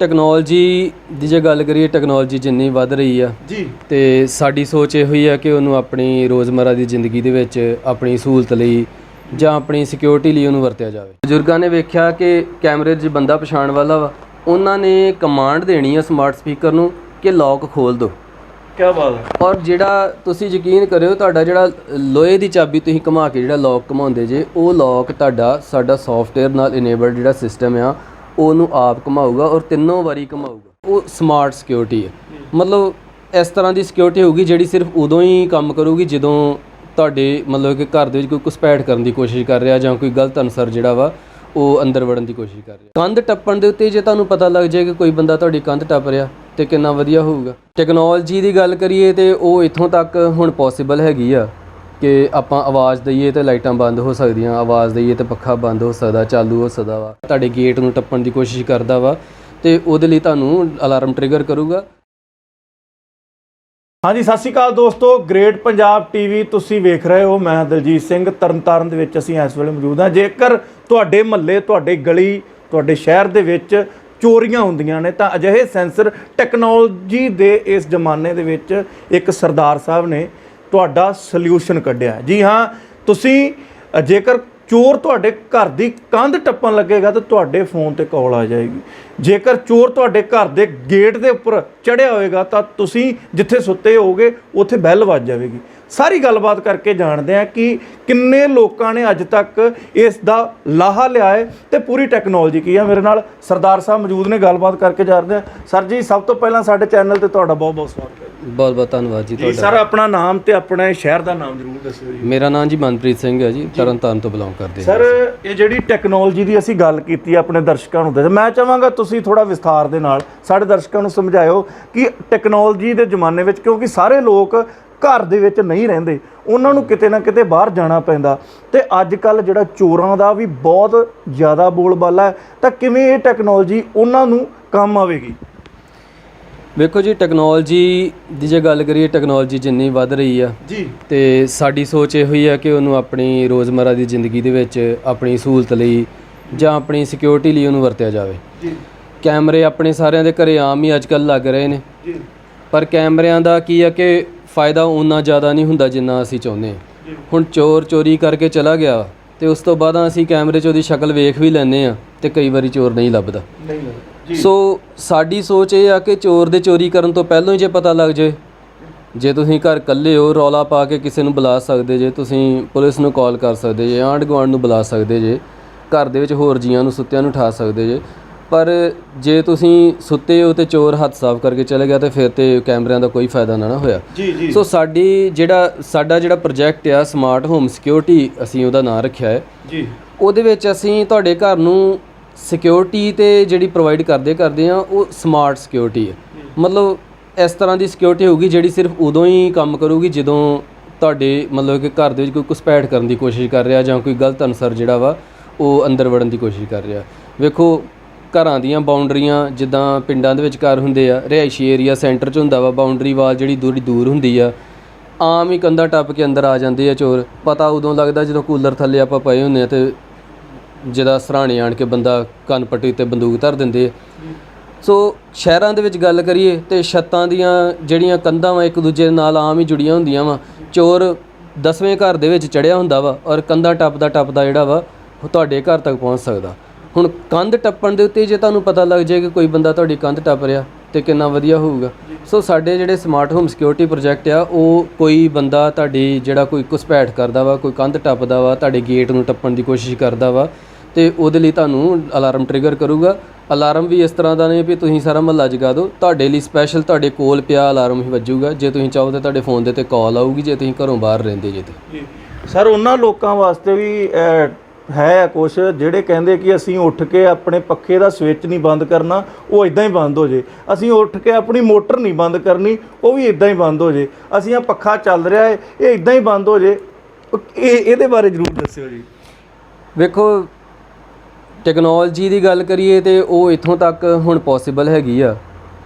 Technology ਦੀ ਜੇ ਗੱਲ ਕਰੀਏ ਟੈਕਨੋਲੋਜੀ ਜਿੰਨੀ ਵੱਧ ਰਹੀ ਆ। ਜੀ। ਤੇ ਸਾਡੀ ਸੋਚ ਇਹ ਹੋਈ ਆ ਕਿ ਉਹਨੂੰ ਆਪਣੀ ਰੋਜ਼ਮਰਰਾ ਦੀ ਜ਼ਿੰਦਗੀ ਦੇ ਵਿੱਚ ਆਪਣੀ ਸਹੂਲਤ ਲਈ ਜਾਂ ਆਪਣੀ ਸਿਕਿਉਰਿਟੀ ਲਈ ਉਹਨੂੰ ਵਰਤਿਆ ਜਾਵੇ। ਬਜ਼ੁਰਗਾਂ ਨੇ ਵੇਖਿਆ ਕਿ ਕੈਮਰੇ 'ਚ ਬੰਦਾ ਪਛਾਣ ਵਾਲਾ ਵਾ। ਉਹਨਾਂ ਨੇ ਕਮਾਂਡ ਦੇਣੀ ਆ ਸਮਾਰਟ ਸਪੀਕਰ ਨੂੰ ਕਿ ਲੌਕ ਖੋਲ ਦਿਓ ਕੀ ਬਾਤ ਹੈ। ਔਰ ਜਿਹੜਾ ਤੁਸੀਂ ਯਕੀਨ ਕਰਿਓ ਤੁਹਾਡਾ ਜਿਹੜਾ ਲੋਹੇ ਦੀ ਚਾਬੀ ਤੁਸੀਂ ਘੁਮਾ ਕੇ ਜਿਹੜਾ ਲੌਕ ਘੁਮਾਉਂਦੇ ਜੇ ਉਹ ਲੌਕ ਤੁਹਾਡਾ ਸਾਡਾ ਸੌਫਟਵੇਅਰ ਨਾਲ ਇਨੇਬਲਡ ਜਿਹੜਾ ਸਿਸਟਮ ਆ ਉਹਨੂੰ ਆਪ ਘੁਮਾਊਗਾ ਔਰ ਤਿੰਨੋਂ ਵਾਰੀ ਘੁਮਾਊਗਾ। ਉਹ ਸਮਾਰਟ ਸਿਕਿਉਰਿਟੀ ਹੈ। ਮਤਲਬ ਇਸ ਤਰ੍ਹਾਂ ਦੀ ਸਿਕਿਉਰਿਟੀ ਹੋਊਗੀ ਜਿਹੜੀ ਸਿਰਫ ਉਦੋਂ ਹੀ ਕੰਮ ਕਰੂਗੀ ਜਦੋਂ ਤੁਹਾਡੇ ਮਤਲਬ ਕਿ ਘਰ ਦੇ ਵਿੱਚ ਕੋਈ ਘੁਸਪੈਠ ਕਰਨ ਦੀ ਕੋਸ਼ਿਸ਼ ਕਰ ਰਿਹਾ ਜਾਂ ਕੋਈ ਗਲਤ ਅਨਸਰ ਜਿਹੜਾ ਵਾ, ਉਹ ਅੰਦਰ ਵੜਨ ਦੀ ਕੋਸ਼ਿਸ਼ ਕਰ ਰਿਹਾ। ਕੰਧ ਟੱਪਣ ਦੇ ਉੱਤੇ ਜੇ ਤੁਹਾਨੂੰ ਪਤਾ ਲੱਗ ਜਾਏ ਕਿ ਕੋਈ ਬੰਦਾ ਤੁਹਾਡੀ ਕੰਧ ਟੱਪ ਰਿਹਾ, ਤੇ ਕਿੰਨਾ ਵਧੀਆ ਹੋਊਗਾ। ਟੈਕਨੋਲੋਜੀ ਦੀ ਗੱਲ ਕਰੀਏ ਤੇ ਉਹ ਇੱਥੋਂ ਤੱਕ ਹੁਣ ਪੋਸੀਬਲ ਹੈਗੀ ਆ। ਕਿ ਆਪਾਂ ਆਵਾਜ਼ ਦਈਏ ਤੇ ਲਾਈਟਾਂ ਬੰਦ ਹੋ ਸਕਦੀਆਂ, ਆਵਾਜ਼ ਦਈਏ ਤੇ ਪੱਖਾ ਬੰਦ ਹੋ ਸਕਦਾ, ਚਾਲੂ ਹੋ ਸਕਦਾ ਵਾ। ਤੁਹਾਡੇ ਗੇਟ ਨੂੰ ਟੱਪਣ ਦੀ ਕੋਸ਼ਿਸ਼ ਕਰਦਾ ਵਾ ਤੇ ਉਹਦੇ ਲਈ ਤੁਹਾਨੂੰ ਅਲਾਰਮ ਟ੍ਰਿਗਰ ਕਰੂਗਾ। ਹਾਂਜੀ, ਸਤਿ ਸ਼੍ਰੀ ਅਕਾਲ ਦੋਸਤੋ। ਗ੍ਰੇਟ ਪੰਜਾਬ ਟੀਵੀ, ਤੁਸੀਂ ਵੇਖ ਰਹੇ ਹੋ, ਮੈਂ ਦਲਜੀਤ ਸਿੰਘ। ਤਰਨਤਾਰਨ ਦੇ ਵਿੱਚ ਅਸੀਂ ਇਸ ਵੇਲੇ ਮੌਜੂਦ ਹਾਂ। ਜੇਕਰ ਤੁਹਾਡੇ ਮਹੱਲੇ, ਤੁਹਾਡੇ ਗਲੀ, ਤੁਹਾਡੇ ਸ਼ਹਿਰ ਦੇ ਵਿੱਚ ਚੋਰੀਆਂ ਹੁੰਦੀਆਂ ਨੇ, ਤਾਂ ਅਜਿਹੇ ਸੈਂਸਰ ਟੈਕਨੋਲੋਜੀ ਦੇ ਇਸ ਜ਼ਮਾਨੇ ਦੇ ਵਿੱਚ ਇੱਕ ਸਰਦਾਰ ਸਾਹਿਬ ਨੇ ਤੁਹਾਡਾ ਸੋਲੂਸ਼ਨ ਕੱਢਿਆ। ਜੀ ਹਾਂ, ਤੁਸੀਂ ਜੇਕਰ ਚੋਰ ਤੁਹਾਡੇ ਘਰ ਦੀ ਕੰਧ ਟੱਪਣ ਲੱਗੇਗਾ ਤਾਂ ਤੁਹਾਡੇ ਫੋਨ ਤੇ ਕਾਲ ਆ ਜਾਏਗੀ। ਜੇਕਰ ਚੋਰ ਤੁਹਾਡੇ ਘਰ ਦੇ ਗੇਟ ਦੇ ਉੱਪਰ ਚੜਿਆ ਹੋਵੇਗਾ ਤਾਂ ਤੁਸੀਂ ਜਿੱਥੇ ਸੁੱਤੇ ਹੋਗੇ ਉੱਥੇ ਬੈਲ ਵੱਜ ਜਾਵੇਗੀ। ਸਾਰੀ ਗੱਲਬਾਤ ਕਰਕੇ ਜਾਣਦੇ ਹਾਂ ਕਿ ਕਿੰਨੇ ਲੋਕਾਂ ਨੇ ਅੱਜ ਤੱਕ ਇਸ ਦਾ ਲਾਹਾ ਲਿਆ ਹੈ ਤੇ ਪੂਰੀ ਟੈਕਨੋਲੋਜੀ ਕੀ ਹੈ ਮੇਰੇ ਨਾਲ ਸਰਦਾਰ ਸਾਹਿਬ ਮੌਜੂਦ ਨੇ, ਗੱਲਬਾਤ ਕਰਕੇ ਜਾਣਦੇ ਹਾਂ। ਸਰ ਜੀ, ਸਭ ਤੋਂ ਪਹਿਲਾਂ ਸਾਡੇ ਚੈਨਲ ਤੇ ਤੁਹਾਡਾ ਬਹੁਤ ਬਹੁਤ ਸਵਾਗਤ ਹੈ। ਬਹੁਤ ਬਹੁਤ ਧੰਨਵਾਦ ਜੀ ਜੀ ਤੁਹਾਡਾ। ਸਰ ਆਪਣਾ ਨਾਮ ਤੇ ਆਪਣੇ ਸ਼ਹਿਰ ਦਾ ਨਾਮ ਜ਼ਰੂਰ ਦੱਸਿਓ ਜੀ। ਮੇਰਾ ਨਾਮ ਜੀ ਮਨਪ੍ਰੀਤ ਸਿੰਘ ਹੈ ਜੀ ਤਰਨਤਾਰਨ ਤੋਂ ਬਿਲੋਂਗ ਕਰਦੇ ਹਾਂ ਸਰ ਇਹ ਜਿਹੜੀ ਟੈਕਨੋਲੋਜੀ ਦੀ ਅਸੀਂ ਗੱਲ ਕੀਤੀ ਹੈ ਆਪਣੇ ਦਰਸ਼ਕਾਂ ਨੂੰ ਦੱਸੋ ਮੈਂ ਚਾਹਾਂਗਾ ਤੁਸੀਂ ਥੋੜਾ ਵਿਸਥਾਰ ਦੇ ਨਾਲ ਸਾਡੇ ਦਰਸ਼ਕਾਂ ਨੂੰ ਸਮਝਾਇਓ ਕਿ ਟੈਕਨੋਲੋਜੀ ਦੇ ਜ਼ਮਾਨੇ ਵਿੱਚ ਕਿਉਂਕਿ ਸਾਰੇ ਲੋਕ ਘਰ ਦੇ ਵਿੱਚ ਨਹੀਂ ਰਹਿੰਦੇ ਉਹਨਾਂ ਨੂੰ ਕਿਤੇ ਨਾ ਕਿਤੇ ਬਾਹਰ ਜਾਣਾ ਪੈਂਦਾ। ਤੇ ਅੱਜ ਕੱਲ ਜਿਹੜਾ ਚੋਰਾਂ ਦਾ ਵੀ ਬਹੁਤ ਜ਼ਿਆਦਾ ਬੋਲਬਾਲਾ ਹੈ ਤਾਂ ਕਿਵੇਂ ਇਹ ਟੈਕਨੋਲੋਜੀ ਉਹਨਾਂ ਨੂੰ ਕੰਮ ਆਵੇਗੀ? ਵੇਖੋ ਜੀ ਟੈਕਨੋਲੋਜੀ ਦੀ ਜੇ ਗੱਲ ਕਰੀਏ ਟੈਕਨੋਲੋਜੀ ਜਿੰਨੀ ਵੱਧ ਰਹੀ ਆ ਜੀ। ਤੇ ਸਾਡੀ ਸੋਚ ਇਹ ਹੋਈ ਆ ਕਿ ਉਹਨੂੰ ਆਪਣੀ ਰੋਜ਼ਮਰਰਾ ਦੀ ਜ਼ਿੰਦਗੀ ਦੇ ਵਿੱਚ ਆਪਣੀ ਸਹੂਲਤ ਲਈ ਜਾਂ ਆਪਣੀ ਸਿਕਿਉਰਿਟੀ ਲਈ ਉਹਨੂੰ ਵਰਤਿਆ ਜਾਵੇ। ਜੀ। ਕੈਮਰੇ ਆਪਣੇ ਸਾਰਿਆਂ ਦੇ ਘਰੇ ਆਮ ਹੀ ਅੱਜਕੱਲ ਲੱਗ ਰਹੇ ਨੇ। ਜੀ। ਪਰ ਕੈਮਰਿਆਂ ਦਾ ਕੀ ਆ ਕਿ ਫਾਇਦਾ ਉਨਾ ਜ਼ਿਆਦਾ ਨਹੀਂ ਹੁੰਦਾ ਜਿੰਨਾ ਅਸੀਂ ਚਾਹੁੰਦੇ ਹਾਂ। ਹੁਣ ਚੋਰ ਚੋਰੀ ਕਰਕੇ ਚਲਾ ਗਿਆ ਤੇ ਉਸ ਤੋਂ ਬਾਅਦ ਅਸੀਂ ਕੈਮਰੇ 'ਚ ਉਹਦੀ ਸ਼ਕਲ ਵੇਖ ਵੀ ਲੈਂਦੇ ਆ ਤੇ ਕਈ ਵਾਰੀ ਚੋਰ ਨਹੀਂ ਲੱਭਦਾ। ਨਹੀਂ ਜੀ ਸੋ ਸਾਡੀ ਸੋਚ ਇਹ ਆ ਕਿ ਚੋਰ ਦੇ ਚੋਰੀ ਕਰਨ ਤੋਂ ਪਹਿਲਾਂ ਹੀ ਜੇ ਪਤਾ ਲੱਗ ਜੇ ਜੇ ਤੁਸੀਂ ਘਰ ਇਕੱਲੇ ਹੋ ਰੌਲਾ ਪਾ ਕੇ ਕਿਸੇ ਨੂੰ ਬੁਲਾ ਸਕਦੇ ਜੇ ਤੁਸੀਂ ਪੁਲਿਸ ਨੂੰ ਕਾਲ ਕਰ ਸਕਦੇ ਜੇ ਆਂਢ ਗੁਆਂਢ ਨੂੰ ਬੁਲਾ ਸਕਦੇ ਜੇ ਘਰ ਦੇ ਵਿੱਚ ਹੋਰ ਜੀਆਂ ਨੂੰ ਸੁੱਤਿਆਂ ਨੂੰ ਉਠਾ ਸਕਦੇ ਜੇ। ਪਰ ਜੇ ਤੁਸੀਂ ਸੁੱਤੇ ਹੋ ਤੇ ਚੋਰ ਹੱਥ ਸਾਫ਼ ਕਰਕੇ ਚਲੇ ਗਿਆ ਤੇ ਫਿਰ ਤੇ ਕੈਮਰਿਆਂ ਦਾ ਕੋਈ ਫਾਇਦਾ ਨਾ ਨਾ ਹੋਇਆ। ਜੀ ਜੀ। ਸੋ ਸਾਡੀ ਜਿਹੜਾ ਸਾਡਾ ਜਿਹੜਾ ਪ੍ਰੋਜੈਕਟ ਆ ਸਮਾਰਟ ਹੋਮ ਸਿਕਿਉਰਿਟੀ ਅਸੀਂ ਉਹਦਾ ਨਾਮ ਰੱਖਿਆ ਹੈ। ਜੀ। ਉਹਦੇ ਵਿੱਚ ਅਸੀਂ ਤੁਹਾਡੇ ਘਰ ਨੂੰ ਸਿਕਿਉਰਿਟੀ ਤੇ ਜਿਹੜੀ ਪ੍ਰੋਵਾਈਡ ਕਰਦੇ ਕਰਦੇ ਆ, ਉਹ ਸਮਾਰਟ ਸਿਕਿਉਰਿਟੀ ਹੈ ਮਤਲਬ ਇਸ ਤਰ੍ਹਾਂ ਦੀ ਸਿਕਿਉਰਿਟੀ ਹੋਊਗੀ ਜਿਹੜੀ ਸਿਰਫ ਉਦੋਂ ਹੀ ਕੰਮ ਕਰੂਗੀ ਜਦੋਂ ਤੁਹਾਡੇ ਮਤਲਬ ਕਿ ਘਰ ਦੇ ਵਿੱਚ ਕੋਈ ਘੁਸਪੈਠ ਕਰਨ ਦੀ ਕੋਸ਼ਿਸ਼ ਕਰ ਰਿਹਾ ਜਾਂ ਕੋਈ ਗਲਤ ਅਨਸਰ ਜਿਹੜਾ ਵਾ, ਉਹ ਅੰਦਰ ਵੜਨ ਦੀ ਕੋਸ਼ਿਸ਼ ਕਰ ਰਿਹਾ। ਵੇਖੋ, ਘਰਾਂ ਦੀਆਂ ਬਾਉਂਡਰੀਆਂ ਜਿੱਦਾਂ ਪਿੰਡਾਂ ਦੇ ਵਿੱਚ ਘਰ ਹੁੰਦੇ ਆ, ਰਿਹਾਇਸ਼ੀ ਏਰੀਆ ਸੈਂਟਰ 'ਚ ਹੁੰਦਾ ਵਾ ਬਾਉਂਡਰੀ ਵਾਲ ਜਿਹੜੀ ਦੂਰੀ ਦੂਰ ਹੁੰਦੀ ਆ, ਆਮ ਹੀ ਕੰਧਾ ਟੱਪ ਕੇ ਅੰਦਰ ਆ ਜਾਂਦੇ ਆ ਚੋਰ। ਪਤਾ ਉਦੋਂ ਲੱਗਦਾ ਜਦੋਂ ਕੂਲਰ ਥੱਲੇ ਆਪਾਂ ਪਏ ਹੁੰਦੇ ਆ ਤੇ ਜਿਹਦਾ ਸਰਾਣੇ ਆਣ ਕੇ ਬੰਦਾ ਕੰਨ ਪੱਟੀ ਤੇ ਬੰਦੂਕ ਧਰ ਦਿੰਦੇ ਆ। ਸੋ ਸ਼ਹਿਰਾਂ ਦੇ ਵਿੱਚ ਗੱਲ ਕਰੀਏ ਤੇ ਛੱਤਾਂ ਦੀਆਂ ਜਿਹੜੀਆਂ ਕੰਧਾਂ ਵਾ, ਇੱਕ ਦੂਜੇ ਨਾਲ ਆਮ ਹੀ ਜੁੜੀਆਂ ਹੁੰਦੀਆਂ ਵਾ। ਚੋਰ ਦਸਵੇਂ ਘਰ ਦੇ ਵਿੱਚ ਚੜਿਆ ਹੁੰਦਾ ਵਾ ਔਰ ਕੰਧਾਂ ਟੱਪਦਾ ਟੱਪਦਾ ਜਿਹੜਾ ਵਾ, ਉਹ ਤੁਹਾਡੇ ਘਰ ਤੱਕ ਪਹੁੰਚ ਸਕਦਾ। ਹੁਣ ਕੰਧ ਟੱਪਣ ਦੇ ਉੱਤੇ ਜੇ ਤੁਹਾਨੂੰ ਪਤਾ ਲੱਗ ਜਾਏ ਕਿ ਕੋਈ ਬੰਦਾ ਤੁਹਾਡੀ ਕੰਧ ਟੱਪ ਰਿਹਾ ਤੇ ਕਿੰਨਾ ਵਧੀਆ ਹੋਊਗਾ। ਸੋ ਸਾਡੇ ਜਿਹੜੇ ਸਮਾਰਟ ਹੋਮ ਸਿਕਿਉਰਿਟੀ ਪ੍ਰੋਜੈਕਟ ਆ, ਉਹ ਕੋਈ ਬੰਦਾ ਤੁਹਾਡੀ ਜਿਹੜਾ ਕੋਈ ਘੁਸਪੈਠ ਕਰਦਾ ਵਾ, ਕੋਈ ਕੰਧ ਟੱਪਦਾ ਵਾ, ਤੁਹਾਡੇ ਗੇਟ ਨੂੰ ਟੱਪਣ ਦੀ ਕੋਸ਼ਿਸ਼ ਕਰਦਾ ਵਾ ਤੇ ਉਹਦੇ ਲਈ ਤੁਹਾਨੂੰ ਅਲਾਰਮ ਟ੍ਰਿਗਰ ਕਰੂਗਾ। ਅਲਾਰਮ ਵੀ ਇਸ ਤਰ੍ਹਾਂ ਦਾ ਨਹੀਂ ਵੀ ਤੁਸੀਂ ਸਾਰਾ ਮਹੱਲਾ ਜਗਾ ਦਿਓ। ਤੁਹਾਡੇ ਲਈ ਸਪੈਸ਼ਲ ਤੁਹਾਡੇ ਕੋਲ ਪਿਆ ਅਲਾਰਮ ਹੀ ਵੱਜੂਗਾ। ਜੇ ਤੁਸੀਂ ਚਾਹੋ ਤੇ ਤੁਹਾਡੇ ਫੋਨ ਦੇ ਤੇ ਕਾਲ ਆਊਗੀ ਜੇ ਤੁਸੀਂ ਘਰੋਂ ਬਾਹਰ ਰਹਿੰਦੇ ਜੇ ਤੇ। ਸਰ ਉਹਨਾਂ ਲੋਕਾਂ ਵਾਸਤੇ ਵੀ ਹੈ ਕੁਝ ਜਿਹੜੇ ਕਹਿੰਦੇ ਕਿ ਅਸੀਂ ਉੱਠ ਕੇ ਆਪਣੇ ਪੱਖੇ ਦਾ ਸਵਿਚ ਨਹੀਂ ਬੰਦ ਕਰਨਾ ਉਹ ਇਦਾਂ ਹੀ ਬੰਦ ਹੋ ਜੇ। ਅਸੀਂ ਉੱਠ ਕੇ ਆਪਣੀ ਮੋਟਰ ਨਹੀਂ ਬੰਦ ਕਰਨੀ ਉਹ ਵੀ ਇਦਾਂ ਹੀ ਬੰਦ ਹੋ ਜੇ। ਅਸੀਂ ਆ ਪੱਖਾ ਚੱਲ ਰਿਹਾ ਹੈ ਇਹ ਇਦਾਂ ਹੀ ਬੰਦ ਹੋ ਜੇ। ਇਹ ਇਹਦੇ ਬਾਰੇ ਜ਼ਰੂਰ ਦੱਸਿਓ ਜੀ। ਵੇਖੋ ਟੈਕਨੋਲੋਜੀ ਦੀ ਗੱਲ ਕਰੀਏ ਤੇ ਉਹ ਇੱਥੋਂ ਤੱਕ ਹੁਣ ਪੋਸੀਬਲ ਹੈਗੀ ਆ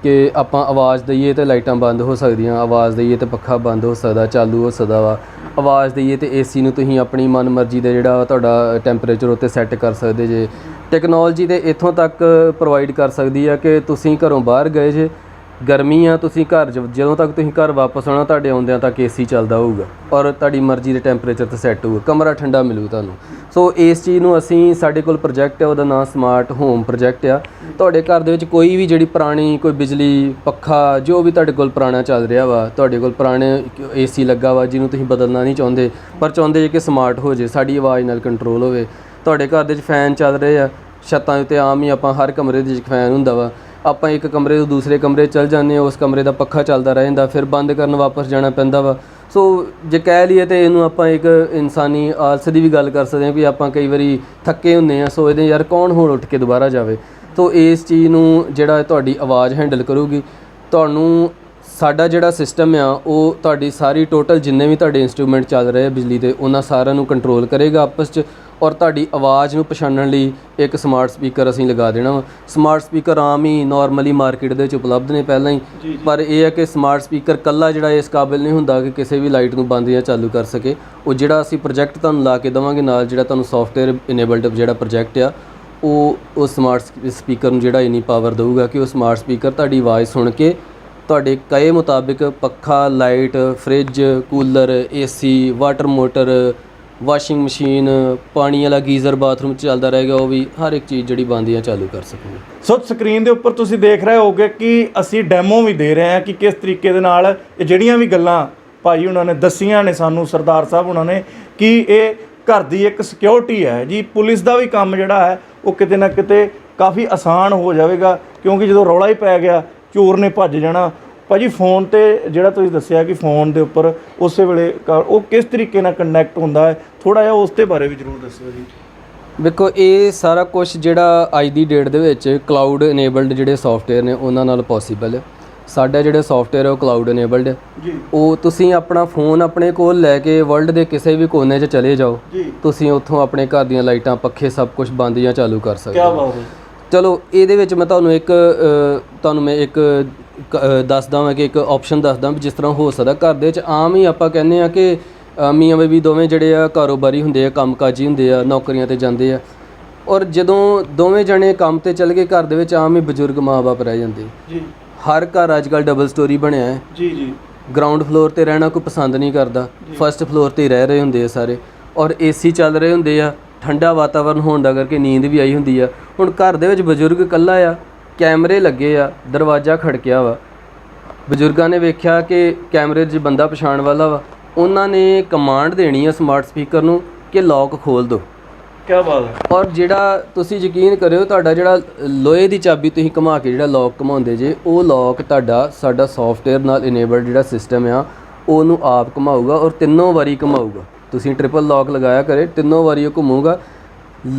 ਕਿ ਆਪਾਂ ਆਵਾਜ਼ ਦਈਏ ਤੇ ਲਾਈਟਾਂ ਬੰਦ ਹੋ ਸਕਦੀਆਂ, ਆਵਾਜ਼ ਦਈਏ ਤੇ ਪੱਖਾ ਬੰਦ ਹੋ ਸਕਦਾ, ਚਾਲੂ ਹੋ ਸਕਦਾ ਵਾ। ਆਵਾਜ਼ ਦਈਏ ਤੇ ਏਸੀ ਨੂੰ ਤੁਸੀਂ ਆਪਣੀ ਮਨਮਰਜ਼ੀ ਦਾ ਜਿਹੜਾ ਤੁਹਾਡਾ ਟੈਂਪਰੇਚਰ ਉੱਤੇ ਸੈੱਟ ਕਰ ਸਕਦੇ ਜੇ। ਟੈਕਨੋਲੋਜੀ ਤੇ ਇੱਥੋਂ ਤੱਕ ਪ੍ਰੋਵਾਈਡ ਕਰ ਸਕਦੀ ਆ ਕਿ ਤੁਸੀਂ ਘਰੋਂ ਬਾਹਰ ਗਏ ਜੇ ਗਰਮੀ ਆ, ਤੁਸੀਂ ਘਰ ਜ- ਜਦੋਂ ਤੱਕ ਤੁਸੀਂ ਘਰ ਵਾਪਸ ਆਉਣਾ, ਤੁਹਾਡੇ ਆਉਂਦਿਆਂ ਤੱਕ ਏਸੀ ਚੱਲਦਾ ਹੋਊਗਾ। ਔਰ ਤੁਹਾਡੀ ਮਰਜ਼ੀ ਦੇ ਟੈਂਪਰੇਚਰ ਤੇ ਸੈੱਟ ਹੋਊਗਾ। ਕਮਰਾ ਠੰਡਾ ਮਿਲੂ ਤੁਹਾਨੂੰ। ਸੋ ਇਸ ਚੀਜ਼ ਨੂੰ ਅਸੀਂ, ਸਾਡੇ ਕੋਲ ਪ੍ਰੋਜੈਕਟ ਹੈ ਉਹਦਾ ਨਾਮ ਸਮਾਰਟ ਹੋਮ ਪ੍ਰੋਜੈਕਟ ਆ। ਤੁਹਾਡੇ ਘਰ ਦੇ ਵਿੱਚ ਕੋਈ ਵੀ ਜਿਹੜੀ ਪੁਰਾਣੀ, ਕੋਈ ਬਿਜਲੀ, ਪੱਖਾ, ਜੋ ਵੀ ਤੁਹਾਡੇ ਕੋਲ ਪੁਰਾਣਾ ਚੱਲ ਰਿਹਾ ਵਾ, ਤੁਹਾਡੇ ਕੋਲ ਪੁਰਾਣੇ ਏਸੀ ਲੱਗਾ ਵਾ, ਜਿਹਨੂੰ ਤੁਸੀਂ ਬਦਲਣਾ ਨਹੀਂ ਚਾਹੁੰਦੇ, ਪਰ ਚਾਹੁੰਦੇ ਜੇ ਕਿ ਸਮਾਰਟ ਹੋ ਜੇ, ਸਾਡੀ ਆਵਾਜ਼ ਨਾਲ ਕੰਟਰੋਲ ਹੋਵੇ। ਤੁਹਾਡੇ ਘਰ ਦੇ ਵਿੱਚ ਫੈਨ ਚੱਲ ਰਹੇ ਆ, ਛੱਤਾਂ ਉੱਤੇ ਆਮ ਹੀ ਆਪਾਂ ਹਰ ਕਮਰੇ ਦੇ ਵਿੱਚ ਫੈਨ ਹੁੰਦਾ ਵਾ। ਆਪਾਂ ਇੱਕ ਕਮਰੇ ਤੋਂ ਦੂਸਰੇ ਕਮਰੇ ਚਲ ਜਾਂਦੇ ਹਾਂ, ਉਸ ਕਮਰੇ ਦਾ ਪੱਖਾ ਚੱਲਦਾ ਰਹਿ ਜਾਂਦਾ, ਫਿਰ ਬੰਦ ਕਰਨ ਵਾਪਸ ਜਾਣਾ ਪੈਂਦਾ ਵਾ। ਸੋ ਜੇ ਕਹਿ ਲਈਏ ਤੇ ਇਹਨੂੰ ਆਪਾਂ ਇੱਕ ਇਨਸਾਨੀ ਆਲਸ ਦੀ ਵੀ ਗੱਲ ਕਰ ਸਕਦੇ ਹਾਂ ਵੀ ਆਪਾਂ ਕਈ ਵਾਰੀ ਥੱਕੇ ਹੁੰਨੇ ਆ ਸੋਚਦੇ ਯਾਰ ਕੌਣ ਹੁਣ ਉੱਠ ਕੇ ਦੁਬਾਰਾ ਜਾਵੇ? ਸੋ ਇਸ ਚੀਜ਼ ਨੂੰ ਜਿਹੜਾ ਤੁਹਾਡੀ ਆਵਾਜ਼ ਹੈਂਡਲ ਕਰੂਗੀ, ਤੁਹਾਨੂੰ ਸਾਡਾ ਜਿਹੜਾ ਸਿਸਟਮ ਆ ਉਹ ਤੁਹਾਡੀ ਸਾਰੀ ਟੋਟਲ ਜਿੰਨੇ ਵੀ ਤੁਹਾਡੇ ਇਨਸਟਰੂਮੈਂਟ ਚੱਲ ਰਹੇ ਆ ਬਿਜਲੀ ਦੇ ਉਹਨਾਂ ਸਾਰਿਆਂ ਨੂੰ ਕੰਟਰੋਲ ਕਰੇਗਾ ਆਪਸ 'ਚ ਔਰ ਤੁਹਾਡੀ ਆਵਾਜ਼ ਨੂੰ ਪਛਾਣਨ ਲਈ ਇੱਕ ਸਮਾਰਟ ਸਪੀਕਰ ਅਸੀਂ ਲਗਾ ਦੇਣਾ ਵਾ। ਸਮਾਰਟ ਸਪੀਕਰ ਆਮ ਹੀ ਨਾਰਮਲੀ ਮਾਰਕੀਟ ਦੇ ਵਿੱਚ ਉਪਲਬਧ ਨੇ ਪਹਿਲਾਂ ਹੀ ਪਰ ਇਹ ਹੈ ਕਿ ਸਮਾਰਟ ਸਪੀਕਰ ਕੱਲਾ ਜਿਹੜਾ ਇਸ ਕਾਬਿਲ ਨਹੀਂ ਹੁੰਦਾ ਕਿ ਕਿਸੇ ਵੀ ਲਾਈਟ ਨੂੰ ਬੰਦ ਜਾਂ ਚਾਲੂ ਕਰ ਸਕੇ। ਉਹ ਜਿਹੜਾ ਅਸੀਂ ਪ੍ਰੋਜੈਕਟ ਤੁਹਾਨੂੰ ਲਾ ਕੇ ਦੇਵਾਂਗੇ ਨਾਲ ਜਿਹੜਾ ਤੁਹਾਨੂੰ ਸੌਫਟਵੇਅਰ ਇਨੇਬਲਡ ਜਿਹੜਾ ਪ੍ਰੋਜੈਕਟ ਆ ਉਹ ਉਹ ਸਮਾਰਟ ਸਪੀਕਰ ਨੂੰ ਜਿਹੜਾ ਇੰਨੀ ਪਾਵਰ ਦੇਊਗਾ ਕਿ ਉਹ ਸਮਾਰਟ ਸਪੀਕਰ ਤੁਹਾਡੀ ਆਵਾਜ਼ ਸੁਣ ਕੇ ਤੁਹਾਡੇ ਕਹੇ ਮੁਤਾਬਿਕ ਪੱਖਾ, light, fridge, cooler, AC, water motor, washing machine, ਪਾਣੀ ਵਾਲਾ ਗੀਜ਼ਰ ਬਾਥਰੂਮ 'ਚ ਚੱਲਦਾ ਰਹੇਗਾ ਉਹ ਵੀ ਹਰ ਇੱਕ ਚੀਜ਼ ਜਿਹੜੀ ਬੰਦ ਆ ਚਾਲੂ ਕਰ ਸਕੂਗੇ। ਸੋ ਸਕਰੀਨ ਦੇ ਉੱਪਰ ਤੁਸੀਂ ਦੇਖ ਰਹੇ ਹੋਗੇ ਕਿ ਅਸੀਂ ਡੈਮੋ ਵੀ ਦੇ ਰਹੇ ਹਾਂ ਕਿ ਕਿਸ ਤਰੀਕੇ ਦੇ ਨਾਲ ਇਹ ਜਿਹੜੀਆਂ ਵੀ ਗੱਲਾਂ ਭਾਈ ਉਹਨਾਂ ਨੇ ਦੱਸੀਆਂ ਨੇ ਸਾਨੂੰ, ਸਰਦਾਰ ਸਾਹਿਬ ਉਹਨਾਂ ਨੇ, ਕਿ ਇਹ ਘਰ ਦੀ ਇੱਕ ਸਿਕਿਉਰਿਟੀ ਹੈ ਜੀ, ਪੁਲਿਸ ਦਾ ਵੀ ਕੰਮ ਜਿਹੜਾ ਹੈ, ਉਹ ਕਿਤੇ ਨਾ ਕਿਤੇ ਕਾਫੀ ਆਸਾਨ ਹੋ ਜਾਵੇਗਾ, ਕਿਉਂਕਿ ਜਦੋਂ ਰੌਲਾ ਹੀ ਪੈ ਗਿਆ ਚੋਰ ਨੇ ਭੱਜ ਜਾਣਾ। ਭਾਜੀ ਫੋਨ ਤੇ ਜਿਹੜਾ ਤੁਸੀਂ ਦੱਸਿਆ ਕਿ ਫੋਨ ਦੇ ਉੱਪਰ ਉਸੇ ਵੇਲੇ ਕ- ਉਹ ਕਿਸ ਤਰੀਕੇ ਨਾਲ ਕਨੈਕਟ ਹੁੰਦਾ ਹੈ? ਥੋੜਾ ਜਿਹਾ ਉਸ ਦੇ ਬਾਰੇ ਵੀ ਜ਼ਰੂਰ ਦੱਸਿਓ ਜੀ। ਵੇਖੋ ਇਹ ਸਾਰਾ ਕੁਝ ਜਿਹੜਾ ਅੱਜ ਦੀ ਡੇਟ ਦੇ ਵਿੱਚ ਕਲਾਊਡ ਇਨੇਬਲਡ ਜਿਹੜੇ ਸੌਫਟਵੇਅਰ ਨੇ ਉਹਨਾਂ ਨਾਲ ਪੋਸੀਬਲ ਹੈ। ਸਾਡਾ ਜਿਹੜਾ ਸੌਫਟਵੇਅਰ ਹੈ ਉਹ ਕਲਾਊਡ ਇਨੇਬਲਡ ਹੈ। ਜੀ। ਉਹ ਤੁਸੀਂ ਆਪਣਾ ਫੋਨ ਆਪਣੇ ਕੋਲ ਲੈ ਕੇ ਵਰਲਡ ਦੇ ਕਿਸੇ ਵੀ ਕੋਨੇ 'ਚ ਚਲੇ ਜਾਓ। ਤੁਸੀਂ ਉੱਥੋਂ ਆਪਣੇ ਘਰ ਦੀਆਂ ਲਾਈਟਾਂ ਪੱਖੇ ਸਭ ਕੁਝ ਬੰਦ ਜਾਂ ਚਾਲੂ ਕਰ ਸਕਦੇ ਕੀ ਹੋ ਬਾਤ ਹੈ। ਚਲੋ ਇਹਦੇ ਵਿੱਚ ਮੈਂ ਤੁਹਾਨੂੰ ਇੱਕ ਤੁਹਾਨੂੰ ਮੈਂ ਇੱਕ ਦੱਸਦਾ ਹਾਂ ਕਿ ਇੱਕ ਆਪਸ਼ਨ ਦੱਸਦਾ ਵੀ ਜਿਸ ਤਰ੍ਹਾਂ ਹੋ ਸਕਦਾ। ਘਰ ਦੇ ਵਿੱਚ ਆਮ ਹੀ ਆਪਾਂ ਕਹਿੰਦੇ ਆ ਕਿ ਮੀਆਂ ਬੀਬੀ ਦੋਵੇਂ ਜਿਹੜੇ ਆ ਕਾਰੋਬਾਰੀ ਹੁੰਦੇ ਆ ਕੰਮਕਾਜੀ ਹੁੰਦੇ ਆ ਨੌਕਰੀਆਂ ਤੇ ਜਾਂਦੇ ਆ। ਔਰ ਜਦੋਂ ਦੋਵੇਂ ਜਣੇ ਕੰਮ ਤੇ ਚੱਲ ਗਏ ਘਰ ਦੇ ਵਿੱਚ ਆਮ ਹੀ ਬਜ਼ੁਰਗ ਮਾਪੇ ਰਹਿ ਜਾਂਦੇ। ਜੀ। ਹਰ ਘਰ ਅੱਜ ਕੱਲ ਡਬਲ ਸਟੋਰੀ ਬਣਿਆ ਹੈ। ਜੀ ਜੀ। ਗਰਾਊਂਡ ਫਲੋਰ ਤੇ ਰਹਿਣਾ ਕੋਈ ਪਸੰਦ ਨਹੀਂ ਕਰਦਾ। ਫਰਸਟ ਫਲੋਰ ਤੇ ਰਹਿ ਰਹੇ ਹੁੰਦੇ ਆ ਸਾਰੇ। ਔਰ ਏਸੀ ਚੱਲ ਰਹੇ ਹੁੰਦੇ ਆ। ਠੰਡਾ ਵਾਤਾਵਰਨ ਹੋਣ ਦਾ ਕਰਕੇ ਨੀਂਦ ਵੀ ਆਈ ਹੁੰਦੀ ਆ। ਹੁਣ ਘਰ ਦੇ ਵਿੱਚ ਬਜ਼ੁਰਗ ਇਕੱਲਾ ਆ ਕੈਮਰੇ ਲੱਗੇ ਆ ਦਰਵਾਜ਼ਾ ਖੜਕਿਆ ਵਾ। ਬਜ਼ੁਰਗਾਂ ਨੇ ਵੇਖਿਆ ਕਿ ਕੈਮਰੇ 'ਚ ਬੰਦਾ ਪਛਾਣ ਵਾਲਾ ਵਾ। ਉਹਨਾਂ ਨੇ ਕਮਾਂਡ ਦੇਣੀ ਆ ਸਮਾਰਟ ਸਪੀਕਰ ਨੂੰ ਕਿ ਲੌਕ ਖੋਲ ਦਿਓ ਕੀ ਬਾਤ ਹੈ। ਔਰ ਜਿਹੜਾ ਤੁਸੀਂ ਯਕੀਨ ਕਰਿਓ ਤੁਹਾਡਾ ਜਿਹੜਾ ਲੋਹੇ ਦੀ ਚਾਬੀ ਤੁਸੀਂ ਘੁਮਾ ਕੇ ਜਿਹੜਾ ਲੌਕ ਘੁਮਾਉਂਦੇ ਜੇ ਉਹ ਲੌਕ ਤੁਹਾਡਾ ਸਾਡਾ ਸੌਫਟਵੇਅਰ ਨਾਲ ਇਨੇਬਲਡ ਜਿਹੜਾ ਸਿਸਟਮ ਆ ਉਹਨੂੰ ਆਪ ਘੁਮਾਊਗਾ ਔਰ ਤਿੰਨੋਂ ਵਾਰੀ ਘੁਮਾਊਗਾ। ਤੁਸੀਂ ਟ੍ਰਿਪਲ ਲੌਕ ਲਗਾਇਆ ਕਰੇ ਤਿੰਨੋਂ ਵਾਰੀ ਉਹ ਘੁੰਮੂਗਾ।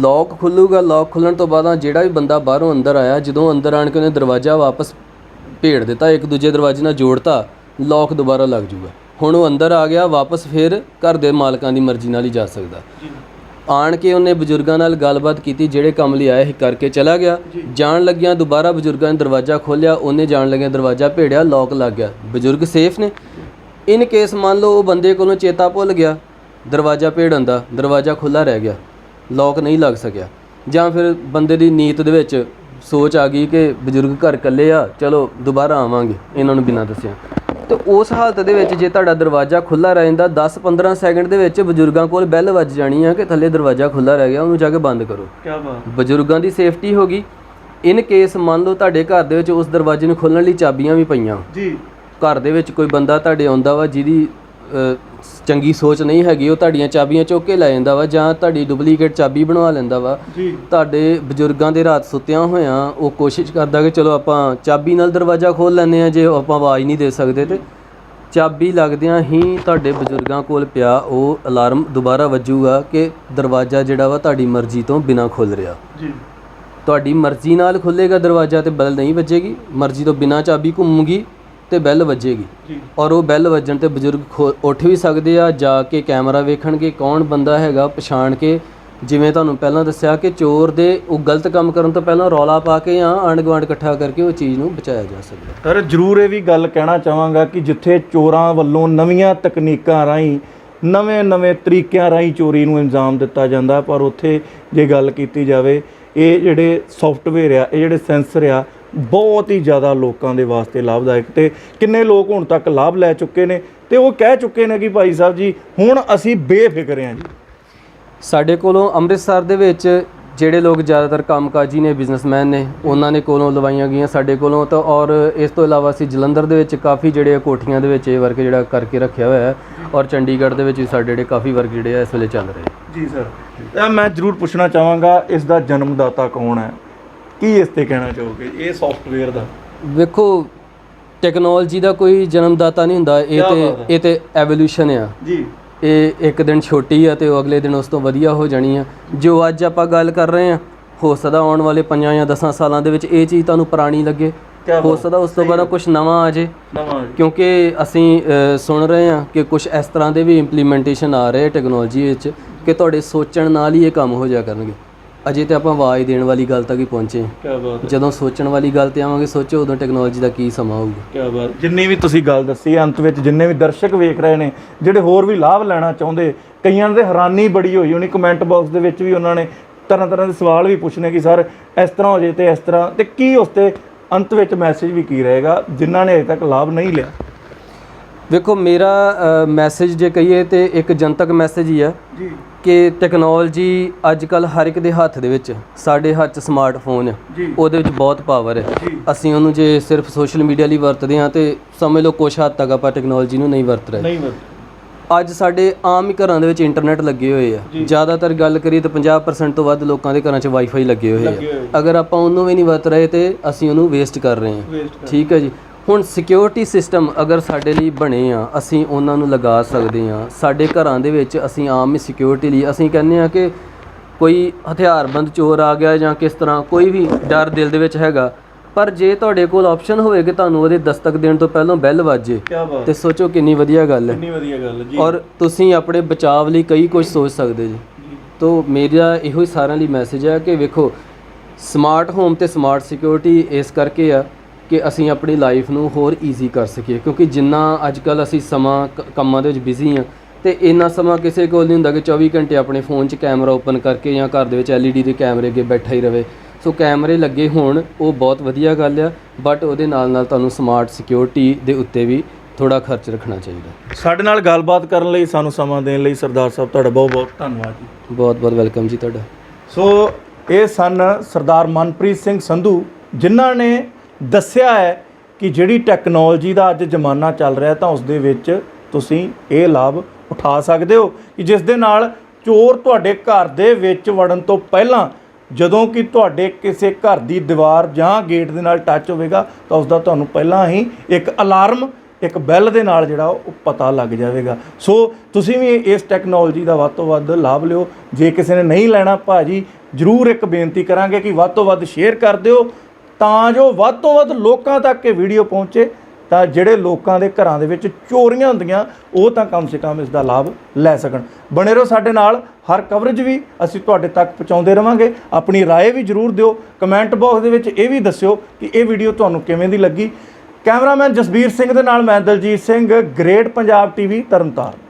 ਲੌਕ ਖੁੱਲੂਗਾ ਲੌਕ ਖੁੱਲਣ ਤੋਂ ਬਾਅਦ ਜਿਹੜਾ ਵੀ ਬੰਦਾ ਬਾਹਰੋਂ ਅੰਦਰ ਆਇਆ ਜਦੋਂ ਅੰਦਰ ਆਣ ਕੇ ਉਹਨੇ ਦਰਵਾਜ਼ਾ ਵਾਪਸ ਭੇੜ ਦਿੱਤਾ ਇੱਕ ਦੂਜੇ ਦਰਵਾਜ਼ੇ ਨਾਲ ਜੋੜਤਾ ਲੌਕ ਦੁਬਾਰਾ ਲੱਗ ਜੂਗਾ। ਹੁਣ ਉਹ ਅੰਦਰ ਆ ਗਿਆ ਵਾਪਸ ਫੇਰ ਘਰ ਦੇ ਮਾਲਕਾਂ ਦੀ ਮਰਜ਼ੀ ਨਾਲ ਹੀ ਜਾ ਸਕਦਾ। ਆਣ ਕੇ ਉਹਨੇ ਬਜ਼ੁਰਗਾਂ ਨਾਲ ਗੱਲਬਾਤ ਕੀਤੀ ਜਿਹੜੇ ਕੰਮ ਲਈ ਆਇਆ ਸੀ ਕਰਕੇ ਚਲਾ ਗਿਆ। ਜਾਣ ਲੱਗਿਆ ਦੁਬਾਰਾ ਬਜ਼ੁਰਗਾਂ ਨੇ ਦਰਵਾਜ਼ਾ ਖੋਲ੍ਹਿਆ ਉਹਨੇ ਜਾਣ ਲੱਗਿਆ ਦਰਵਾਜ਼ਾ ਭੇੜਿਆ ਲੌਕ ਲੱਗ ਗਿਆ। ਬਜ਼ੁਰਗ ਸੇਫ ਨੇ। ਇਨ ਕੇਸ ਮੰਨ ਲਓ ਉਹ ਬੰਦੇ ਕੋਲੋਂ ਚੇਤਾ ਭੁੱਲ ਗਿਆ ਦਰਵਾਜ਼ਾ ਭੇੜਨ ਦਾ ਦਰਵਾਜ਼ਾ ਖੁੱਲਾ ਰਹਿ ਗਿਆ। ਲੌਕ ਨਹੀਂ ਲੱਗ ਸਕਿਆ। ਜਾਂ ਫਿਰ ਬੰਦੇ ਦੀ ਨੀਤ ਦੇ ਵਿੱਚ ਸੋਚ ਆ ਗਈ ਕਿ ਬਜ਼ੁਰਗ ਘਰ ਇਕੱਲੇ ਆ ਚਲੋ ਦੁਬਾਰਾ ਆਵਾਂਗੇ ਇਹਨਾਂ ਨੂੰ ਬਿਨਾਂ ਦੱਸਿਆ। ਤੇ ਉਸ ਹਾਲਤ ਦੇ ਵਿੱਚ ਜੇ ਤੁਹਾਡਾ ਦਰਵਾਜ਼ਾ ਖੁੱਲਾ ਰਹਿ ਜਾਂਦਾ 10-15 ਸੈਕਿੰਡ ਦੇ ਵਿੱਚ ਬਜ਼ੁਰਗਾਂ ਕੋਲ ਬੈਲ ਵੱਜ ਜਾਣੀ ਆ ਕਿ ਥੱਲੇ ਦਰਵਾਜ਼ਾ ਖੁੱਲਾ ਰਹਿ ਗਿਆ ਉਹਨੂੰ ਜਾ ਕੇ ਬੰਦ ਕਰੋ। ਕੀ ਬਾਤ। ਬਜ਼ੁਰਗਾਂ ਦੀ ਸੇਫਟੀ ਹੋ ਗਈ। ਇਨ ਕੇਸ ਮੰਨ ਲਓ ਤੁਹਾਡੇ ਘਰ ਦੇ ਵਿੱਚ ਉਸ ਦਰਵਾਜ਼ੇ ਨੂੰ ਖੋਲਣ ਲਈ ਚਾਬੀਆਂ ਵੀ ਪਈਆਂ। ਜੀ। ਘਰ ਦੇ ਵਿੱਚ ਕੋਈ ਬੰਦਾ ਤੁਹਾਡੇ ਆਉਂਦਾ ਵਾ ਜਿਹਦੀ ਚੰਗੀ ਸੋਚ ਨਹੀਂ ਹੈਗੀ ਉਹ ਤੁਹਾਡੀਆਂ ਚਾਬੀਆਂ ਚੁੱਕ ਕੇ ਲੈ ਜਾਂਦਾ ਵਾ ਜਾਂ ਤੁਹਾਡੀ ਡੁਪਲੀਕੇਟ ਚਾਬੀ ਬਣਵਾ ਲੈਂਦਾ ਵਾ। ਜੀ। ਤੁਹਾਡੇ ਬਜ਼ੁਰਗਾਂ ਦੇ ਰਾਤ ਸੁੱਤਿਆਂ ਹੋਇਆਂ ਉਹ ਕੋਸ਼ਿਸ਼ ਕਰਦਾ ਕਿ ਚਲੋ ਆਪਾਂ ਚਾਬੀ ਨਾਲ ਦਰਵਾਜ਼ਾ ਖੋਲ ਲੈਂਦੇ ਆ ਜੇ ਆਪਾਂ ਆਵਾਜ਼ ਨਹੀਂ ਦੇ ਸਕਦੇ ਤੇ। ਚਾਬੀ ਲੱਗਦਿਆਂ ਹੀ ਤੁਹਾਡੇ ਬਜ਼ੁਰਗਾਂ ਕੋਲ ਪਿਆ ਉਹ ਅਲਾਰਮ ਦੁਬਾਰਾ ਵੱਜੂਗਾ ਕਿ ਦਰਵਾਜ਼ਾ ਜਿਹੜਾ ਵਾ ਤੁਹਾਡੀ ਮਰਜ਼ੀ ਤੋਂ ਬਿਨਾ ਖੁੱਲ ਰਿਹਾ। ਜੀ। ਤੁਹਾਡੀ ਮਰਜ਼ੀ ਨਾਲ ਖੁੱਲੇਗਾ ਦਰਵਾਜ਼ਾ ਤੇ ਬੈਲ ਨਹੀਂ ਵੱਜੇਗੀ ਮਰਜ਼ੀ ਤੋਂ ਬਿਨਾ ਚਾਬੀ ਘੁੰਮੂਗੀ। ਤੇ ਬੈਲ ਵੱਜੇਗੀ। ਔਰ ਉਹ ਬੈਲ ਵੱਜਣ ਤੇ ਬਜ਼ੁਰਗ ਉੱਠ ਵੀ ਸਕਦੇ ਆ ਜਾ ਕੇ ਕੈਮਰਾ ਵੇਖਣਗੇ ਕੌਣ ਬੰਦਾ ਹੈਗਾ ਪਛਾਣ ਕੇ। ਜਿਵੇਂ ਤੁਹਾਨੂੰ ਪਹਿਲਾਂ ਦੱਸਿਆ ਕਿ ਚੋਰ ਦੇ ਉਹ ਗਲਤ ਕੰਮ ਕਰਨ ਤੋਂ ਪਹਿਲਾਂ ਰੌਲਾ ਪਾ ਕੇ ਜਾਂ ਆਂਢ ਗੁਆਂਢ ਇਕੱਠਾ ਕਰਕੇ ਉਹ ਚੀਜ਼ ਨੂੰ ਬਚਾਇਆ ਜਾ ਸਕਦਾ ਸਰ ਜ਼ਰੂਰ ਇਹ ਵੀ ਗੱਲ ਕਹਿਣਾ ਚਾਹਾਂਗਾ ਕਿ ਜਿੱਥੇ ਚੋਰਾਂ ਵੱਲੋਂ ਨਵੀਆਂ ਤਕਨੀਕਾਂ ਰਾਹੀਂ ਨਵੇਂ-ਨਵੇਂ ਤਰੀਕਿਆਂ ਰਾਹੀਂ ਚੋਰੀ ਨੂੰ ਅੰਜਾਮ ਦਿੱਤਾ ਜਾਂਦਾ ਪਰ ਉੱਥੇ ਜੇ ਗੱਲ ਕੀਤੀ ਜਾਵੇ ਇਹ ਜਿਹੜੇ ਸੌਫਟਵੇਅਰ ਆ ਇਹ ਜਿਹੜੇ ਸੈਂਸਰ ਆ ਬਹੁਤ ਹੀ ਜ਼ਿਆਦਾ ਲੋਕਾਂ ਦੇ ਵਾਸਤੇ ਲਾਭਦਾਇਕ ਤੇ ਕਿੰਨੇ ਲੋਕ ਹੁਣ ਤੱਕ ਲਾਭ ਲੈ ਚੁੱਕੇ ਨੇ ਤੇ ਉਹ ਕਹਿ ਚੁੱਕੇ ਨੇ ਕਿ ਭਾਈ ਸਾਹਿਬ ਜੀ ਹੁਣ ਅਸੀਂ ਬੇਫਿਕਰ ਹਾਂ ਜੀ। ਸਾਡੇ ਕੋਲੋਂ ਅੰਮ੍ਰਿਤਸਰ ਦੇ ਵਿੱਚ ਜਿਹੜੇ ਲੋਕ ਜ਼ਿਆਦਾਤਰ ਕੰਮਕਾਜੀ ਨੇ ਬਿਜ਼ਨਸਮੈਨ ਨੇ ਉਹਨਾਂ ਨੇ ਕੋਲੋਂ ਲਵਾਈਆਂ ਗਈਆਂ ਸਾਡੇ ਕੋਲੋਂ ਤਾਂ ਔਰ ਇਸ ਤੋਂ ਇਲਾਵਾ ਅਸੀਂ ਜਲੰਧਰ ਦੇ ਵਿੱਚ ਕਾਫੀ ਜਿਹੜੇ ਕੋਠੀਆਂ ਦੇ ਵਿੱਚ ਇਹ ਵਰਕ ਜਿਹੜਾ ਕਰਕੇ ਰੱਖਿਆ ਹੋਇਆ ਹੈ ਔਰ ਚੰਡੀਗੜ੍ਹ ਦੇ ਵਿੱਚ ਵੀ ਸਾਡੇ ਜਿਹੜੇ ਕਾਫੀ ਵਰਕ ਜਿਹੜੇ ਆ ਇਸ ਵੇਲੇ ਚੱਲ ਰਹੇ ਜੀ ਸਰ ਮੈਂ ਜ਼ਰੂਰ ਪੁੱਛਣਾ ਚਾਹਾਂਗਾ ਇਸ ਦਾ ਜਨਮਦਾਤਾ ਕੌਣ ਹੈ? ਕੀ ਇਸ ਤੇ ਕਹਿਣਾ ਚਾਹੋਗੇ ਇਹ ਸੌਫਟਵੇਅਰ ਦਾ। ਵੇਖੋ ਟੈਕਨੋਲੋਜੀ ਦਾ ਕੋਈ ਜਨਮਦਾਤਾ ਨਹੀਂ ਹੁੰਦਾ ਇਹ ਕਿਆ ਤੇ ਬਾਤ ਹੈ। ਇਹ ਤੇ ਐਵੋਲੂਸ਼ਨ ਆ। ਜੀ। ਇਹ ਇੱਕ ਦਿਨ ਛੋਟੀ ਆ ਤੇ ਉਹ ਅਗਲੇ ਦਿਨ ਉਸ ਤੋਂ ਵਧੀਆ ਹੋ ਜਾਣੀ ਆ। ਜੋ ਅੱਜ ਆਪਾਂ ਗੱਲ ਕਰ ਰਹੇ ਆ ਹੋ ਸਕਦਾ ਆਉਣ ਵਾਲੇ 5 ਜਾਂ 10 ਸਾਲਾਂ ਦੇ ਵਿੱਚ ਇਹ ਚੀਜ਼ ਤੁਹਾਨੂੰ ਪੁਰਾਣੀ ਲੱਗੇ। ਕਿਆ ਹੋ ਬਾਤ। ਸਕਦਾ ਉਸ ਤੋਂ ਬਾਅਦ ਕੁਝ ਨਵਾਂ ਆ ਜੇ। ਨਵਾਂ ਕਿਉਂਕਿ ਅਸੀਂ ਅ, ਸੁਣ ਰਹੇ ਹਾਂ ਕਿ ਕੁਝ ਇਸ ਤਰ੍ਹਾਂ ਦੇ ਵੀ ਇੰਪਲੀਮੈਂਟੇਸ਼ਨ ਆ ਰਹੇ ਟੈਕਨੋਲੋਜੀ ਵਿੱਚ ਕਿ ਤੁਹਾਡੇ ਸੋਚਣ ਨਾਲ ਹੀ ਇਹ ਕੰਮ ਹੋ ਜਾ ਕਰਨਗੇ। ਅਜੇ ਤੇ ਆਪਾਂ ਆਵਾਜ਼ ਦੇਣ ਵਾਲੀ ਗੱਲ ਤੱਕ ਹੀ ਪਹੁੰਚੇ ਹਾਂ। ਕੀ ਬਾਤ ਜਦੋਂ ਸੋਚਣ ਵਾਲੀ ਗੱਲ ਤੇ ਆਵਾਂਗੇ ਸੋਚੋ ਉਦੋਂ ਟੈਕਨੋਲੋਜੀ ਦਾ ਕੀ ਸਮਾਂ ਹੋਊਗਾ। ਕੀ ਬਾਤ ਜਿੰਨੀ ਵੀ ਤੁਸੀਂ ਗੱਲ ਦੱਸੀ ਅੰਤ ਵਿੱਚ ਜਿੰਨੇ ਵੀ ਦਰਸ਼ਕ ਵੇਖ ਰਹੇ ਨੇ ਜਿਹੜੇ ਹੋਰ ਵੀ ਲਾਭ ਲੈਣਾ ਚਾਹੁੰਦੇ ਕਈਆਂ ਦੇ ਹੈਰਾਨੀ ਬੜੀ ਹੋਈ ਹੋਣੀ ਕਮੈਂਟ ਬਾਕਸ ਦੇ ਵਿੱਚ ਵੀ ਉਹਨਾਂ ਨੇ ਤਰ੍ਹਾਂ ਤਰ੍ਹਾਂ ਦੇ ਸਵਾਲ ਵੀ ਪੁੱਛਣੇ ਕਿ ਸਰ ਇਸ ਤਰ੍ਹਾਂ ਹੋ ਜੇ ਤੇ ਇਸ ਤਰ੍ਹਾਂ ਤੇ ਕੀ ਉਸ ਤੇ ਅੰਤ ਵਿੱਚ ਮੈਸੇਜ ਵੀ ਕੀ ਰਹੇਗਾ ਜਿਨ੍ਹਾਂ ਨੇ ਅਜੇ ਤੱਕ ਲਾਭ ਨਹੀਂ ਲਿਆ। ਵੇਖੋ ਮੇਰਾ ਮੈਸੇਜ ਜੇ ਕਹੀਏ ਤੇ ਇੱਕ ਜਨਤਕ ਮੈਸੇਜ ਹੀ ਆ ਜੀ। ਕਿ ਟੈਕਨੋਲੋਜੀ ਅੱਜ ਕੱਲ ਹਰ ਇੱਕ ਦੇ ਹੱਥ ਦੇ ਵਿੱਚ ਸਾਡੇ ਹੱਥ 'ਚ ਸਮਾਰਟਫੋਨ ਜੀ। ਉਹਦੇ ਵਿੱਚ ਬਹੁਤ ਪਾਵਰ ਹੈ। ਜੀ। ਅਸੀਂ ਉਹਨੂੰ ਜੇ ਸਿਰਫ ਸੋਸ਼ਲ ਮੀਡੀਆ ਲਈ ਵਰਤਦੇ ਹਾਂ ਤੇ ਸਮਝ ਲਓ ਕੁਛ ਹੱਦ ਤੱਕ ਆਪਾਂ ਟੈਕਨੋਲੋਜੀ ਨੂੰ ਨਹੀਂ ਵਰਤ ਰਹੇ। ਨਹੀਂ ਅੱਜ ਸਾਡੇ ਆਮ ਹੀ ਘਰਾਂ ਦੇ ਵਿੱਚ ਇੰਟਰਨੈਟ ਲੱਗੇ ਹੋਏ ਆ। ਜ਼ਿਆਦਾਤਰ ਗੱਲ ਕਰੀਏ ਤਾਂ 50% ਤੋਂ ਵੱਧ ਲੋਕਾਂ ਦੇ ਘਰਾਂ 'ਚ ਵਾਈਫਾਈ ਲੱਗੇ ਹੋਏ ਲੱਗੇ ਆ। ਅਗਰ ਆਪਾਂ ਉਹਨੂੰ ਵੀ ਨਹੀਂ ਵਰਤ ਰਹੇ ਤੇ ਅਸੀਂ ਉਹਨੂੰ ਵੇਸਟ ਕਰ ਰਹੇ ਹਾਂ। ਵੇਸਟ ਠੀਕ ਹੈ ਜੀ। ਹੁਣ ਸਿਕਿਉਰਿਟੀ ਸਿਸਟਮ ਅਗਰ ਸਾਡੇ ਲਈ ਬਣੇ ਆ ਅਸੀਂ ਉਹਨਾਂ ਨੂੰ ਲਗਾ ਸਕਦੇ ਆ। ਸਾਡੇ ਘਰਾਂ ਦੇ ਵਿੱਚ ਅਸੀਂ ਆਮ ਹੀ ਸਿਕਿਉਰਿਟੀ ਲਈ ਅਸੀਂ ਕਹਿੰਦੇ ਆ ਕਿ ਕੋਈ ਹਥਿਆਰਬੰਦ ਚੋਰ ਆ ਗਿਆ ਜਾਂ ਕਿਸ ਤਰ੍ਹਾਂ ਕੋਈ ਵੀ ਡਰ ਦਿਲ ਦੇ ਵਿੱਚ ਹੈਗਾ। ਪਰ ਜੇ ਤੁਹਾਡੇ ਕੋਲ ਆਪਸ਼ਨ ਹੋਵੇ ਕਿ ਤੁਹਾਨੂੰ ਉਹਦੇ ਦਸਤਕ ਦੇਣ ਤੋਂ ਪਹਿਲਾਂ ਬੈਲ ਵੱਜੇ। ਤੇ ਸੋਚੋ ਕਿੰਨੀ ਵਧੀਆ ਗੱਲ ਹੈ। ਕਿੰਨੀ ਵਧੀਆ ਗੱਲ ਹੈ ਜੀ। ਔਰ ਤੁਸੀਂ ਆਪਣੇ ਬਚਾਵ ਲਈ ਕਈ ਕੁਝ ਸੋਚ ਸਕਦੇ ਜੀ। ਤੋ ਮੇਰਾ ਇਹੋ ਹੀ ਸਾਰਿਆਂ ਲਈ ਮੈਸੇਜ ਹੈ ਕਿ ਵੇਖੋ ਸਮਾਰਟ ਹੋਮ ਤੇ ਸਮਾਰਟ ਸਿਕਿਉਰਿਟੀ ਇਸ ਕਰਕੇ ਆ ਕਿ ਅਸੀਂ ਆਪਣੀ ਲਾਈਫ ਨੂੰ ਹੋਰ ਈਜ਼ੀ ਕਰ ਸਕੀਏ ਕਿਉਂਕਿ ਜਿੰਨਾ ਅੱਜ ਕੱਲ ਅਸੀਂ ਸਮਾਂ ਕੰਮਾਂ ਦੇ ਵਿੱਚ ਬਿਜ਼ੀ ਆ ਤੇ ਇੰਨਾ ਸਮਾਂ ਕਿਸੇ ਕੋਲ ਨਹੀਂ ਹੁੰਦਾ ਕਿ 24 ਘੰਟੇ ਆਪਣੇ ਫੋਨ 'ਚ ਕੈਮਰਾ ਓਪਨ ਕਰਕੇ ਜਾਂ ਘਰ ਦੇ ਵਿੱਚ LED ਦੇ ਕੈਮਰੇ ਅੱਗੇ ਬੈਠਾ ਹੀ ਰਵੇ। ਸੋ ਕੈਮਰੇ ਲੱਗੇ ਹੋਣ ਉਹ ਬਹੁਤ ਵਧੀਆ ਗੱਲ ਆ ਬਟ ਉਹਦੇ ਨਾਲ ਨਾਲ ਤੁਹਾਨੂੰ ਸਮਾਰਟ ਸਿਕਿਉਰਿਟੀ ਦੇ ਉੱਤੇ ਵੀ ਥੋੜਾ ਖਰਚ ਰੱਖਣਾ ਚਾਹੀਦਾ। ਸਾਡੇ ਨਾਲ ਗੱਲਬਾਤ ਕਰਨ ਲਈ ਸਾਨੂੰ ਸਮਾਂ ਦੇਣ ਲਈ ਸਰਦਾਰ ਸਾਹਿਬ ਤੁਹਾਡਾ ਬਹੁਤ ਬਹੁਤ ਧੰਨਵਾਦ ਜੀ। ਬਹੁਤ ਬਹੁਤ ਵੈਲਕਮ ਜੀ ਤੁਹਾਡਾ। ਸੋ ਇਹ ਸਨ ਸਰਦਾਰ ਮਨਪ੍ਰੀਤ ਸਿੰਘ ਸੰਧੂ ਜਿਨ੍ਹਾਂ ਨੇ ਦੱਸਿਆ ਹੈ ਕਿ ਜਿਹੜੀ ਟੈਕਨੋਲੋਜੀ ਦਾ ਅੱਜ ਜ਼ਮਾਨਾ ਚੱਲ ਰਿਹਾ ਤਾਂ ਉਸ ਦੇ ਵਿੱਚ ਤੁਸੀਂ ਇਹ ਲਾਭ ਉਠਾ ਸਕਦੇ ਹੋ ਕਿ ਜਿਸ ਦੇ ਨਾਲ ਚੋਰ ਤੁਹਾਡੇ ਘਰ ਦੇ ਵਿੱਚ ਵੜਨ ਤੋਂ ਪਹਿਲਾਂ ਜਦੋਂ ਕਿ ਤੁਹਾਡੇ ਕਿਸੇ ਘਰ ਦੀ ਦੀਵਾਰ ਜਾਂ ਗੇਟ ਦੇ ਨਾਲ ਟੱਚ ਹੋਵੇਗਾ ਤਾਂ ਉਸ ਦਾ ਤੁਹਾਨੂੰ ਪਹਿਲਾਂ ਹੀ ਇੱਕ ਅਲਾਰਮ, ਇੱਕ ਬੈਲ ਦੇ ਨਾਲ ਜਿਹੜਾ ਉਹ ਪਤਾ ਲੱਗ ਜਾਵੇਗਾ। ਸੋ ਤੁਸੀਂ ਵੀ ਇਸ ਟੈਕਨੋਲੋਜੀ ਦਾ ਵੱਧ ਤੋਂ ਵੱਧ ਲਾਭ ਲਿਓ। ਜੇ ਕਿਸੇ ਨੇ ਨਹੀਂ ਲੈਣਾ ਭਾਜੀ, ਜਰੂਰ ਇੱਕ ਬੇਨਤੀ ਕਰਾਂਗੇ ਕਿ ਵੱਧ ਤੋਂ ਵੱਧ ਸ਼ੇਅਰ ਕਰ ਦਿਓ। ਤਾਂ ਜੋ ਵੱਧ ਤੋਂ ਵੱਧ ਲੋਕਾਂ ਤੱਕ ਇਹ ਵੀਡੀਓ ਪਹੁੰਚੇ, ਤਾਂ ਜਿਹੜੇ ਲੋਕਾਂ ਦੇ ਘਰਾਂ ਦੇ ਵਿੱਚ ਚੋਰੀਆਂ ਹੁੰਦੀਆਂ, ਉਹ ਤਾਂ ਕਮ ਸੇ ਕਮ ਇਸ ਦਾ ਲਾਭ ਲੈ ਸਕਣ। ਬਣੇ ਰਹੋ ਸਾਡੇ ਨਾਲ, ਹਰ ਕਵਰੇਜ ਵੀ ਅਸੀਂ ਤੁਹਾਡੇ ਤੱਕ ਪਹੁੰਚਾਉਂਦੇ ਰਵਾਂਗੇ। ਆਪਣੀ رائے ਵੀ ਜਰੂਰ ਦਿਓ। ਕਮੈਂਟ ਬਾਕਸ ਦੇ ਵਿੱਚ ਇਹ ਵੀ ਦੱਸਿਓ ਕਿ ਇਹ ਵੀਡੀਓ ਤੁਹਾਨੂੰ ਕਿਵੇਂ ਦੀ ਲੱਗੀ। ਕੈਮਰਾਮੈਨ ਜਸਬੀਰ ਸਿੰਘ ਦੇ ਨਾਲ ਮੈਂ ਦਲਜੀਤ ਸਿੰਘ ਗ੍ਰੇਟ ਪੰਜਾਬ ਟੀਵੀ ਤਰਨਤਾਰਨ।